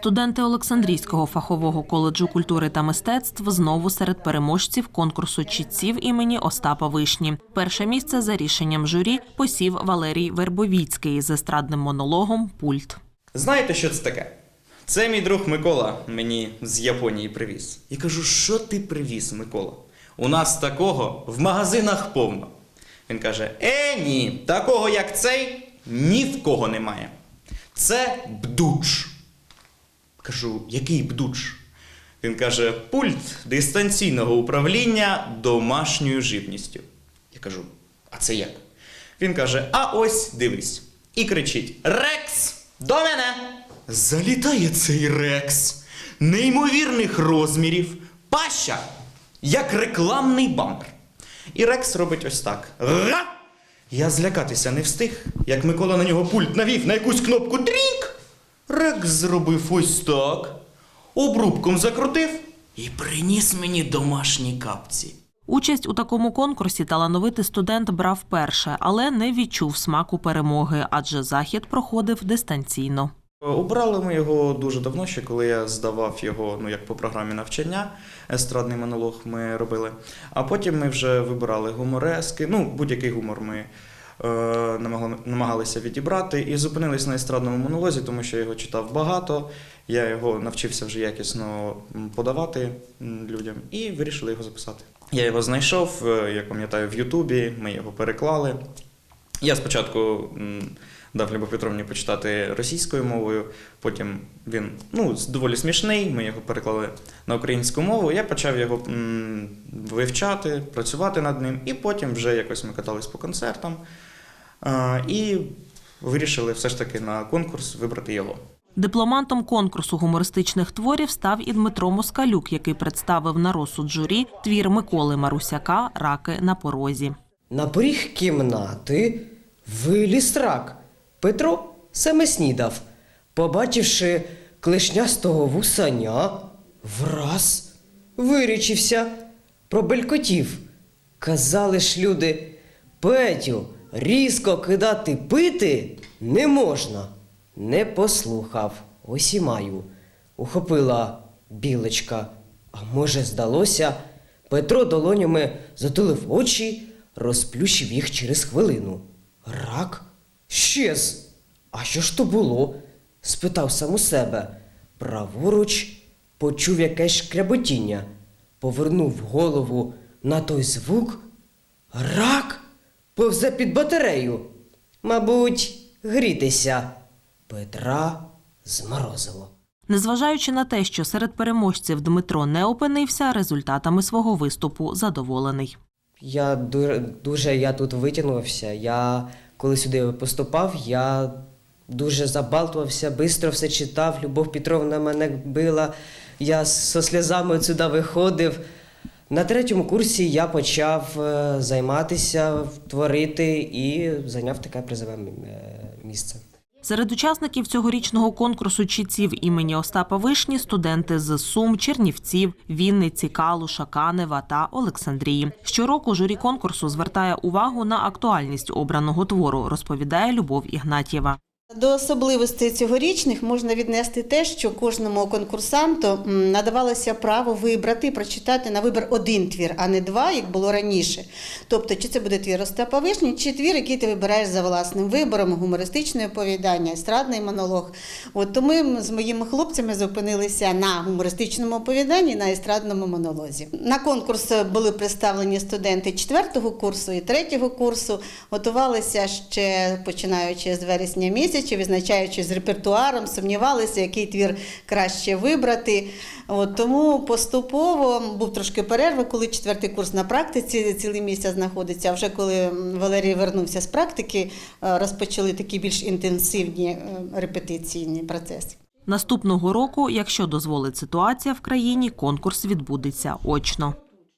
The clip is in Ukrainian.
Студенти Олександрійського фахового коледжу культури та мистецтв знову серед переможців конкурсу чітців імені Остапа Вишні. Перше місце за рішенням журі посів Валерій Вербовіцький з естрадним монологом Пульт. Знаєте, що це таке? Це мій друг Микола мені з Японії привіз. Я кажу, що ти привіз, Микола? У нас такого в магазинах повно. Він каже: Е, ні, такого як цей ні в кого немає. Це бдуч. Кажу, який бдуч? Він каже, пульт дистанційного управління домашньою живністю. Я кажу, а це як? Він каже: А ось дивись. І кричить: Рекс! До мене! Залітає цей Рекс неймовірних розмірів, паща, як рекламний бампер. І Рекс робить ось так. Га! Я злякатися не встиг, як Микола на нього пульт навів на якусь кнопку трінк. Рекс зробив ось так, обрубком закрутив і приніс мені домашні капці. Участь у такому конкурсі талановитий студент брав перше, але не відчув смаку перемоги, адже захід проходив дистанційно. Обрали ми його дуже давно, ще коли я здавав його, ну як по програмі навчання, естрадний монолог ми робили. А потім ми вже вибирали гуморески. Ну, будь-який гумор ми намагалися відібрати і зупинились на естрадному монолозі, тому що я його читав багато. Я його навчився вже якісно подавати людям і вирішили його записати. Я його знайшов, е, я пам'ятаю, в Ютубі, ми його переклали. Я спочатку дав Любов Петровні почитати російською мовою, потім він ну, доволі смішний, ми його переклали на українську мову. Я почав його вивчати, працювати над ним, і потім вже якось ми катались по концертам. І вирішили все ж таки на конкурс вибрати його. Дипломантом конкурсу гумористичних творів став і Дмитро Москалюк, який представив на розсуд журі твір Миколи Марусяка Раки на порозі. На поріг кімнати виліз рак. Петро саме снідав. Побачивши клешнястого вусаня, враз вирічився, пробелькотів. Казали ж люди, Петю, різко кидати пити не можна. Не послухав, ось і маю. Ухопила білочка. А може, здалося, Петро долонями затулив очі, розплющив їх через хвилину. Рак щез. А що ж то було? спитав сам у себе. Праворуч почув якесь шкряботіння, повернув голову на той звук. Рак повзе під батарею. Мабуть, грітися. Петра зморозило. Незважаючи на те, що серед переможців Дмитро не опинився, результатами свого виступу задоволений. Я дуже, дуже я тут витягнувся. Я коли сюди поступав, я дуже забалтувався, швидко все читав. Любов Петровна мене била. Я зі сльозами сюди виходив. На третьому курсі я почав е, займатися, творити і зайняв таке призове е, місце. Серед учасників цьогорічного конкурсу чітців імені Остапа Вишні студенти з Сум, Чернівців, Вінниці, Калуша, Канева та Олександрії. Щороку журі конкурсу звертає увагу на актуальність обраного твору, розповідає Любов Ігнатєва. До особливостей цьогорічних можна віднести те, що кожному конкурсанту надавалося право вибрати прочитати на вибір один твір, а не два, як було раніше. Тобто, чи це буде твір Остапа Вишні, чи твір, який ти вибираєш за власним вибором, гумористичне оповідання, естрадний монолог. От то ми з моїми хлопцями зупинилися на гумористичному оповіданні, на естрадному монолозі. На конкурс були представлені студенти четвертого курсу і третього курсу. Готувалися ще починаючи з вересня місяця, визначаючи з репертуаром, сумнівалися, який твір краще вибрати. От, тому поступово був трошки перерви, коли четвертий курс на практиці цілий місяць знаходиться. А вже коли Валерій вернувся з практики, е, розпочали такі більш інтенсивні е, репетиційні процеси. Наступного року, якщо дозволить ситуація в країні, конкурс відбудеться очно.